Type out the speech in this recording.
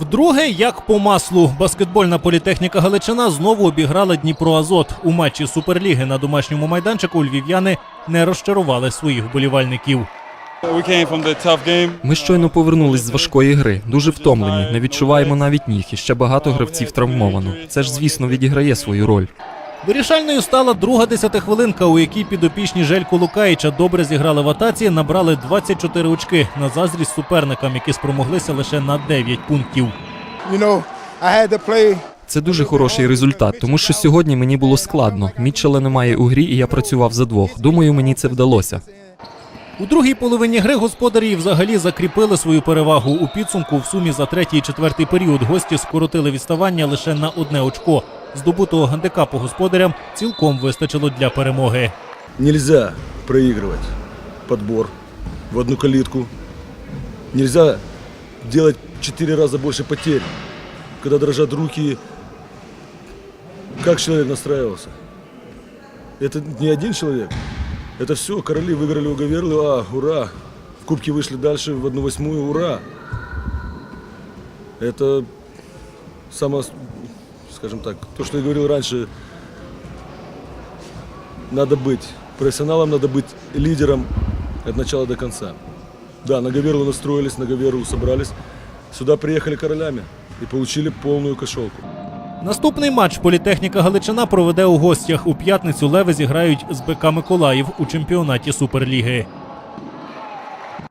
Вдруге, як по маслу, баскетбольна політехніка Галичина знову обіграла Дніпро Азот. У матчі Суперліги на домашньому майданчику львів'яни не розчарували своїх вболівальників. Ми щойно повернулись з важкої гри, дуже втомлені, не відчуваємо навіть ніг і ще багато гравців травмовано. Це ж, звісно, відіграє свою роль. Вирішальною стала друга десятихвилинка, у якій підопічні Жельку Лукаїча добре зіграли в атаці, набрали 24 очки на заздрість суперникам, які спромоглися лише на 9 пунктів. Це дуже хороший результат, тому що сьогодні мені було складно. Мітчела немає у грі, і я працював за двох. Думаю, мені це вдалося. У другій половині гри господарі взагалі закріпили свою перевагу у підсумку. В сумі за третій і четвертий період гості скоротили відставання лише на одне очко Здобутого гандикапу господарям цілком вистачило для перемоги. Нельзя проигрывать подбор в одну калитку. Нельзя делать в четыре раза больше потерь, когда дрожат руки. Как человек настраивался? Это не один человек. Это все, короли выиграли у Гаверлы, а, ура. В кубке вышли дальше в одну восьмую, ура. Это само, скажем так, то, что я говорил раньше, надо быть профессионалом, надо быть лидером от начала до конца. Да, на Гаверлу настроились, на Гаверу собрались. Сюда приехали королями и получили полную кошелку. Наступний матч політехніка Галичина проведе у гостях. У п'ятницю леви зіграють з БК Миколаїв у чемпіонаті Суперліги.